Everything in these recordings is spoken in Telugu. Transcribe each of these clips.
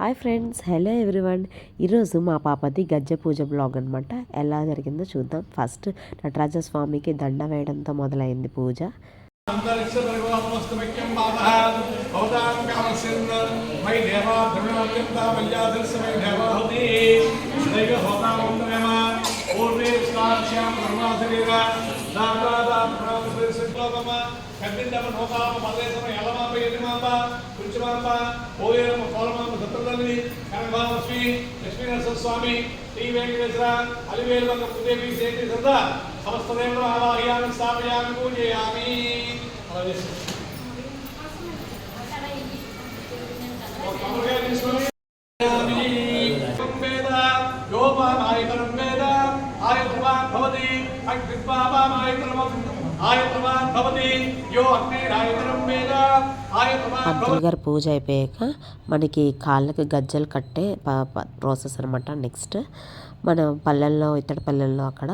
Hi friends hello everyone. ఈరోజు మా పాపది గజ్జ పూజ బ్లాగ్ అనమాట ఎలా జరిగిందో చూద్దాం. ఫస్ట్ నటరాజ స్వామికి దండ వేయడంతో మొదలైంది పూజ. అంతరిక్ష నోకామ దత్తదల్లి కనభావస్మి లక్ష్మీనరసింహ స్వామి శ్రీ వెంకటేశ్వర అలివేలువంగ పుదేవి సేతి సదా సమస్త దేవుడు ఆవాహయామి స్థాపయామి పూజయామి ఆయుర్వాన్ భవతి అగ్నిపాపామాయతనం పంతులు గారి పూజ అయిపోయాక మనకి కాళ్ళకి గజ్జలు కట్టే ప్రాసెస్ అనమాట నెక్స్ట్ మన పల్లెల్లో ఇతడి పల్లెల్లో అక్కడ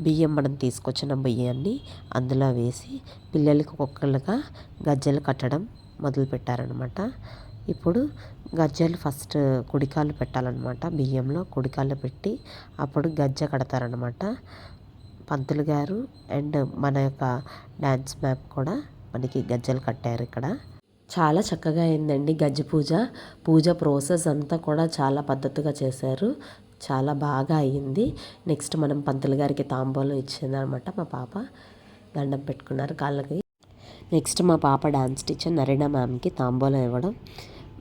బియ్యం మనం తీసుకొచ్చిన బియ్యాన్ని అందులో వేసి పిల్లలకి ఒక్కొక్కరుగా గజ్జలు కట్టడం మొదలు పెట్టారనమాట ఇప్పుడు గజ్జలు ఫస్ట్ కుడికాలు పెట్టాలన్నమాట. బియ్యంలో కుడికాలు పెట్టి అప్పుడు గజ్జ కడతారనమాట పంతులు గారు అండ్ మన యొక్క డ్యాన్స్ మ్యాప్ కూడా మనకి గజ్జలు కట్టారు ఇక్కడ. చాలా చక్కగా అయిందండి గజ్జ పూజ. పూజ ప్రాసెస్ అంతా కూడా చాలా పద్ధతిగా చేశారు. చాలా బాగా అయ్యింది. నెక్స్ట్ మనం పంతులు గారికి తాంబూలం ఇచ్చిందనమాట మా పాప. దండం పెట్టుకున్నారు కాళ్ళకి. నెక్స్ట్ మా పాప డాన్స్ టీచర్ నరీనా మ్యామ్కి తాంబూలం ఇవ్వడం.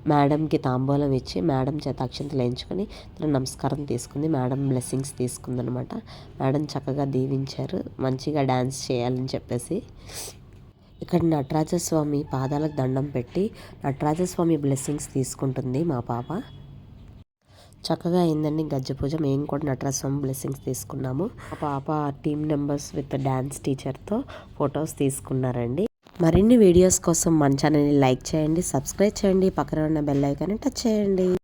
మేడంకి తాంబూలం ఇచ్చి మేడం చేత అక్షంతలు వేయించుకొని తన నమస్కారం తీసుకుంది. Madam blessings తీసుకుందనమాట. మేడం చక్కగా దీవించారు. మంచిగా డ్యాన్స్ చేయాలని చెప్పేసి ఇక్కడ నటరాజస్వామి పాదాలకు దండం పెట్టి నటరాజస్వామి బ్లెస్సింగ్స్ తీసుకుంటుంది మా పాప. చక్కగా అయిందండి గజ్జ పూజ. మేము కూడా నటరాజస్వామి బ్లెస్సింగ్స్ తీసుకున్నాము. మా పాప టీమ్ మెంబర్స్ విత్ డ్యాన్స్ టీచర్తో ఫొటోస్ తీసుకున్నారండి. మరిన్ని వీడియోస్ కోసం మన ఛానల్ని లైక్ చేయండి సబ్స్క్రైబ్ చేయండి పక్కన ఉన్న బెల్ ఐకాన్ని టచ్ చేయండి.